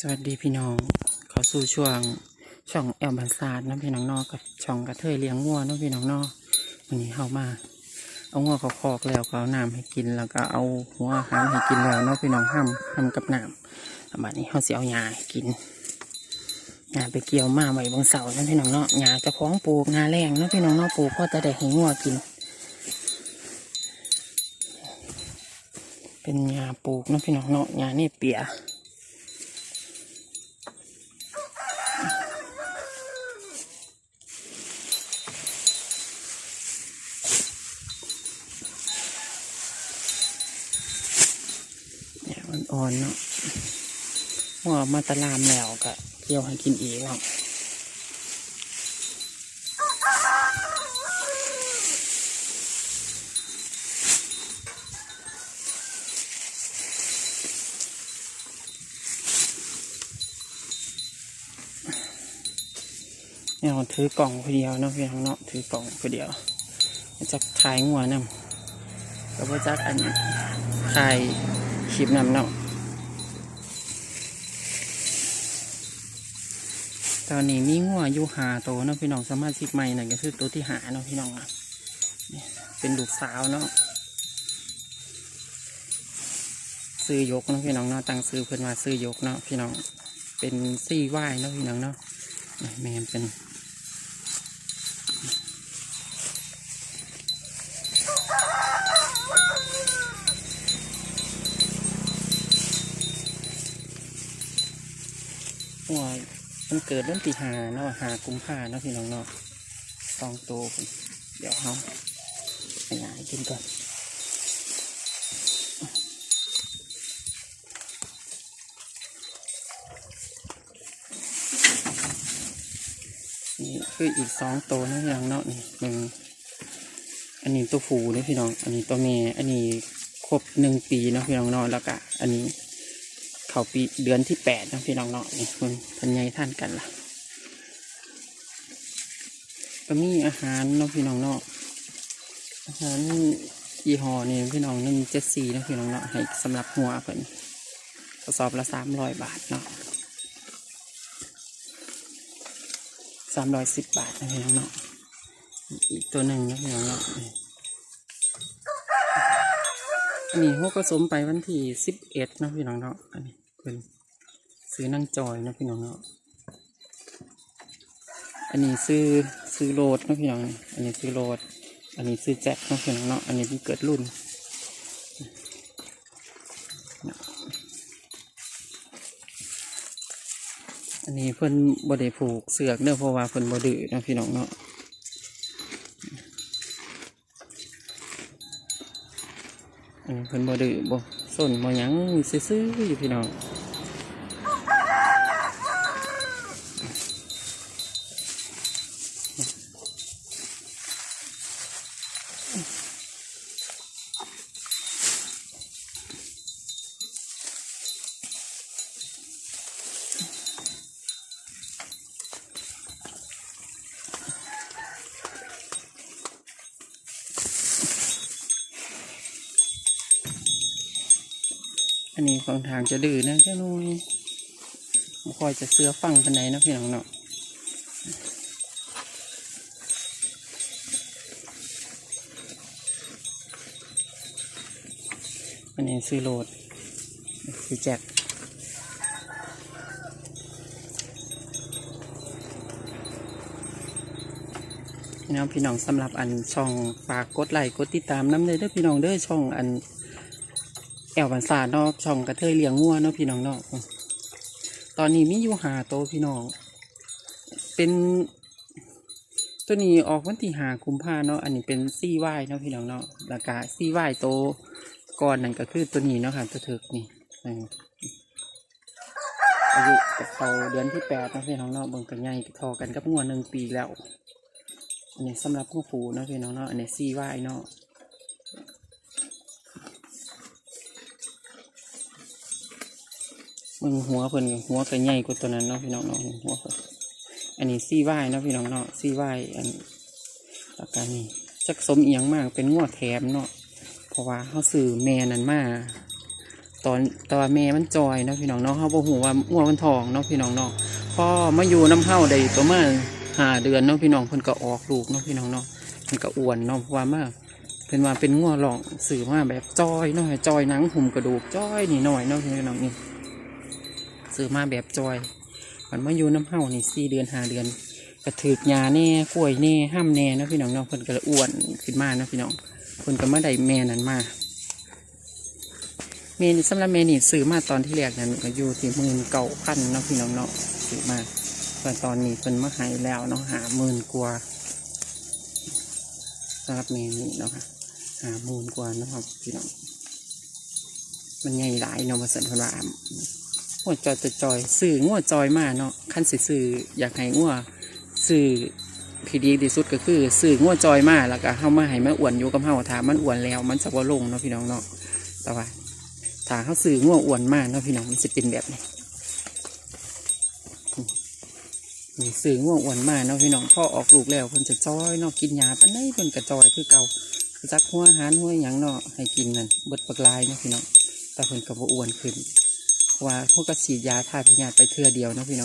สวัสดีพี่น้อง เขาสู่ช่วงช่องแอลบันซาดเนาะพี่น้องนอกกับช่องกระเทยเลี้ยงงัวเนาะพี่น้องนอกวันนี้เข้ามา เอางัวเขาคอกแล้วก็เอาน้ำให้กินแล้วก็เอาหัวอาหารให้กินแล้วเนาะพี่น้องห้ำห้ำกับน้ำบัดนี้เขาเสียเอาหญ้าให้กินหญ้าไปเกี่ยวมาไว้บนเสาเนาะพี่น้องนาะหญ้าจะคล้องปลูกงาแรงเนาะพี่น้องนาะปลูกเพราจะได้ให้งัวกิน เป็นหญ้าปลูกเนาะพี่น้องนาะหญ้านี่เปีย่อนเนาะหัวมาตะลามแล้วก็เกี่ยวให้กินอีกครับเนี่ยเราถือกล่องคนเดียวเนาะพี่น้องเนาะถือกล่องคนเดียวจะขายงัวนำก็จักอันขายคลิปนำเนาะ ตอนนี้มีงัวอยู่หาโตเนาะพี่น้องสามารถชิกใหม่นั่นก็คือตัวที่หาเนาะพี่น้องนะเป็นลูกสาวเนาะซื้อยกเนาะพี่น้องเนาะตังซื้อเพื่อนว่าซื้อยกเนาะพี่น้องเป็นซี่ไหวเนาะพี่น้องเนาะแม่นเป็นหัว มันเกิดวันที่หาเนาะหากุมภาเนาะพี่น้องเนาะตองโตเดี๋ยวเขาไปหาให้กินก่อนนี่คืออีกสองโตนะพี่น้องเนาะนี่หนึ่งอันนี้ตัวผูนะพี่น้อง อันนี้ตัวเมยอันนี้ครบหนึ่งปีเนาะพี่น้องเนาะแล้วก็อันนี้ เขาปีเดือนที่แปดนะพี่น้องเนาะนี่มันพันใหญ่ท่านกันล่ะก็มีอาหารเนาะพี่น้องเนาะอาหารยี่ห้อนี่พี่น้องหนึ่งเจ็ดสี่นะพี่น้องเนาะให้สำหรับหัวเพิ่นกระสอบละสามร้อยบาทเนาะสามร้อยสิบบาทนะพี่น้องเนาะอีกตัวหนึ่งนะพี่น้องเนาะ อันนี้หัวผสมไปวันที่สิบเอ็ดนะพี่น้องเนาะอันนี้เพิ่นซื้อนั่งจอยนะพี่น้องเนาะอันนี้ซื้อซื้อโรดนะพี่น้อง อันนี้ซื้อโรดอันนี้ซื้อแจ็คนะพี่น้องเนาะอันนี้ที่เกิดรุ่นอันนี้เพิ่นบ่ได้ผูกเสือกเด้อเพราะว่าเพิ่นบดื้อนะพี่น้องเนาะ อันนี้ เพิ่นบ่ดื้อบ่สนบ่หยังซื่อๆอยู่พี่น้อง อันนี้ฝั่งทางจะดื้อนะเจ้านุ้ยบ่คอยจะเสื้อฟังปันไหนนะพี่น้องเนาะอันนี้ซื้อโหลดซื้อแจ็คนี่เนาะพี่น้องสำหรับอันช่องฝากกดไลค์กดติดตามน้ำเลยเด้อพี่น้องเด้อช่องอัน แอวบันซาเนาะช่องกระเทยเลี้ยงงัวเนาะพี่น้องเนาะตอนนี้มีอยู่หาโตพี่น้อง เป็นตัวนี้ออกวันที่หาคุมภาเนาะอันนี้เป็นซี่ไหวเนาะพี่น้องเนาะราคาซี่ไหวโตก่อนนั่นก็คือตัวนี้เนาะค่ะตัวเถิกนี่อายุกับเขาเดือนที่แปดเนาะพี่น้องเนาะเบิ่งกันใหญ่ทอกันกับงัวหนึ่งปีแล้ว อันนี้สำหรับผู้ผูเนาะพี่น้องเนาะอันนี้ซี่ไหวเนาะ มึงหัวเพิ่นหัวก็ใหญ่กว่าตัวนั้นเนาะพี่น้องเนาะหัวเพิ่นอันนี้ซี่ไหวเนาะพี่น้องเนาะซี่ไหวอันตากการนี้จักสมเอียงมากเป็นงวดแถมเนาะเพราะว่าเขาซื้อแม่นั้นมาตอนตว่าแม่มันจอยเนาะพี่น้องเนาะเขาบอกหูว่างัวมันทองเนาะพี่น้องเนาะพอมาอยู่น้ำเฮาได้ประมาณห้าเดือนเนาะพี่น้องเพิ่นก็ออกลูกเนาะพี่น้องเนาะเพิ่นก็อ้วนเนาะเพราะว่ามาเพิ่นว่าเป็นงัวหลองสื่อมาแบบจอยเนาะจอยหนังหุ่มกระดูกจอยนี่หน่อยเนาะพี่น้องนี่ ซื้อมาแบบจอยมันมาอยู่น้ำเฮานี่สี่เดือนห้าเดือนกระถือกยาแน่กล้วยแน่ห้ามแน่นะพี่น้องเนาะเพิ่นก็ลยอ้วนขึ้นมานะพี่น้องเพิ่นก็มาได้แม่นั้นมาเมนี่สำหรับเมนี่ซื้อมาตอนที่แรกนั้นก็อยู่ที่หมื่นเก่าพันเนาะพี่น้องเนาะซื้อมาส่วนตอนนี้เพิ่นมาหายแล้วเนาะหาหมื่นกว่าสำหรับเมนี่เนาะค่ะหาหมื่นกว่านะครับพี่น้องมันใหญ่หลายเนาะมาสันเพิ่นว่า หัวจอยจะจอยซื้องัวจอยมาเนาะขั้นสิซื้ออยากให้งัวซื้อที่ดีที่สุดก็คือซื้องัวจอยมาแล้วก็เฮามาให้มันอ้วนอยู่กับเฮาถามมันอ้วนแล้วมันจะบ่ลงเนาะพี่น้องเนาะแต่ว่าถ้าเขาสื่อง่วอ้วนมากเนาะพี่น้องมันจะเป็นแบบนี้นี่สื่อง่วงอ้วนมากเนาะพี่น้องพ่อออกลูกแล้วเพิ่นจะจอยเนาะกินยาปันไหนเพิ่นก็จอยคือเก่าจักหัวหารหัวหยังเนาะให้กินนั่นเบิดปลากลายเนาะพี่น้องแต่เพิ่นก็บ่อ้วนขึ้น ว่าพวกก็ฉีดยาทาพยาธิไปเทือเดียวนะพี่น้อง